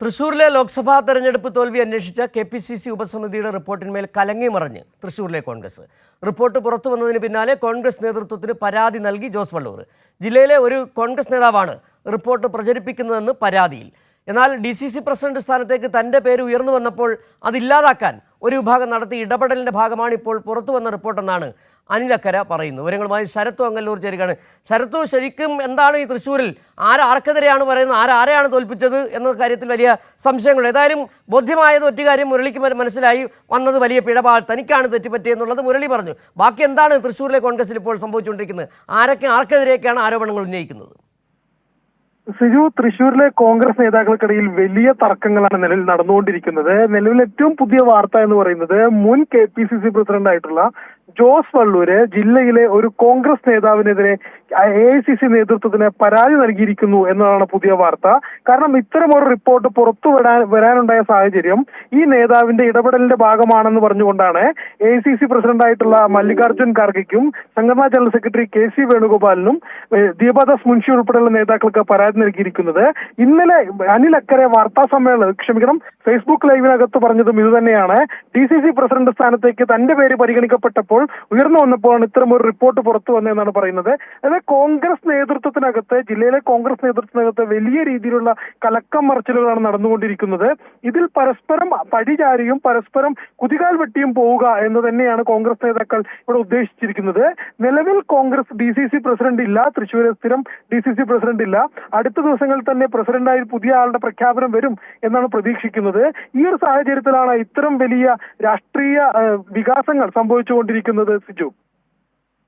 തൃശൂരിലെ ലോക്സഭാ തെരഞ്ഞെടുപ്പ് തോൽവി അന്വേഷിച്ച കെ പി സി സി ഉപസമിതിയുടെ റിപ്പോർട്ടിന്മേൽ കലങ്ങി മറിഞ്ഞ് തൃശൂരിലെ കോൺഗ്രസ്. റിപ്പോർട്ട് പുറത്തു വന്നതിന് പിന്നാലെ കോൺഗ്രസ് നേതൃത്വത്തിന് പരാതി നൽകി ജോസ് വള്ളൂർ. ജില്ലയിലെ ഒരു കോൺഗ്രസ് നേതാവാണ് റിപ്പോർട്ട് പ്രചരിപ്പിക്കുന്നതെന്ന് പരാതിയിൽ. എന്നാൽ ഡി സി സി പ്രസിഡന്റ് സ്ഥാനത്തേക്ക് തന്റെ പേര് ഉയർന്നു വന്നപ്പോൾ അതില്ലാതാക്കാൻ ഒരു വിഭാഗം നടത്തിയ ഇടപെടലിന്റെ ഭാഗമാണ് ഇപ്പോൾ പുറത്തു വന്ന റിപ്പോർട്ടെന്നാണ് അനിലക്കര പറയുന്നു വിവരങ്ങളുമായി ശരത്തു അങ്കല്ലൂർ ചേരുകയാണ്. ശരത്തു ശരിക്കും എന്താണ് ഈ തൃശ്ശൂരിൽ ആരാർക്കെതിരെയാണ് പറയുന്നത്? ആരാരെയാണ് തോൽപ്പിച്ചത് എന്ന കാര്യത്തിൽ വലിയ സംശയങ്ങൾ ഏതായാലും ബോധ്യമായത് ഒറ്റ കാര്യം മുരളിക്ക് മന- മനസ്സിലായി വന്നത് വലിയ പിഴപാട് തനിക്കാണ് തെറ്റുപറ്റിയെന്നുള്ളത് മുരളി പറഞ്ഞു. ബാക്കി എന്താണ് തൃശ്ശൂരിലെ കോൺഗ്രസിൽ ഇപ്പോൾ സംഭവിച്ചുകൊണ്ടിരിക്കുന്നത്? ആരൊക്കെ ആർക്കെതിരെയൊക്കെയാണ് ആരോപണങ്ങൾ ഉന്നയിക്കുന്നത്? സിജു തൃശൂരിലെ കോൺഗ്രസ് നേതാക്കൾക്കിടയിൽ വലിയ തർക്കങ്ങളാണ് നിലവിൽ നടന്നുകൊണ്ടിരിക്കുന്നത്. നിലവിൽ ഏറ്റവും പുതിയ വാർത്ത എന്ന് പറയുന്നത് മുൻ K P C C president ആയിട്ടുള്ള ജോസ് വള്ളൂര് ജില്ലയിലെ ഒരു കോൺഗ്രസ് നേതാവിനെതിരെ എ ഐ സി സി നേതൃത്വത്തിന് പരാതി നൽകിയിരിക്കുന്നു എന്നതാണ് പുതിയ വാർത്ത. കാരണം ഇത്തരം ഒരു റിപ്പോർട്ട് പുറത്തു വരാൻ വരാനുണ്ടായ സാഹചര്യം ഈ നേതാവിന്റെ ഇടപെടലിന്റെ ഭാഗമാണെന്ന് പറഞ്ഞുകൊണ്ടാണ് A I C C president ആയിട്ടുള്ള മല്ലികാർജുൻ ഖാർഗെക്കും സംഘടനാ ജനറൽ സെക്രട്ടറി കെ സി വേണുഗോപാലിനും ദീപദാസ് മുൻഷി ഉൾപ്പെടെയുള്ള നേതാക്കൾക്ക് പരാതി നൽകിയിരിക്കുന്നത്. ഇന്നലെ അനിൽ അക്കരെ വാർത്താ സമ്മേളനം ക്ഷമിക്കണം ഫേസ്ബുക്ക് ലൈവിനകത്ത് പറഞ്ഞതും ഇതുതന്നെയാണ്. ഡി സി സി പ്രസിഡന്റ് സ്ഥാനത്തേക്ക് തന്റെ പേര് പരിഗണിക്കപ്പെട്ടപ്പോൾ ഉയർന്നു വന്നപ്പോഴാണ് ഇത്തരം ഒരു റിപ്പോർട്ട് പുറത്തു വന്നതെന്നാണ് പറയുന്നത്. അതായത് കോൺഗ്രസ് നേതൃത്വത്തിനകത്ത് ജില്ലയിലെ കോൺഗ്രസ് നേതൃത്വത്തിനകത്ത് വലിയ രീതിയിലുള്ള കലക്കം മറച്ചിലുകളാണ് നടന്നുകൊണ്ടിരിക്കുന്നത്. ഇതിൽ പരസ്പരം പടിചാരിയും പരസ്പരം കുതികാൽ വെട്ടിയും പോവുക എന്ന് തന്നെയാണ് കോൺഗ്രസ് നേതാക്കൾ ഇവിടെ ഉദ്ദേശിച്ചിരിക്കുന്നത്. നിലവിൽ Congress D C C president ഇല്ല തൃശ്ശൂരിൽ സ്ഥിരം ഡി സി സി പ്രസിഡന്റ് ഇല്ല. അടുത്ത ദിവസങ്ങളിൽ തന്നെ പ്രസിഡന്റായി പുതിയ ആളുടെ പ്രഖ്യാപനം വരും എന്നാണ് പ്രതീക്ഷിക്കുന്നത്. ഈ ഒരു സാഹചര്യത്തിലാണ് ഇത്തരം വലിയ രാഷ്ട്രീയ വികാസങ്ങൾ സംഭവിച്ചുകൊണ്ടിരിക്കുന്നത്. സിജു.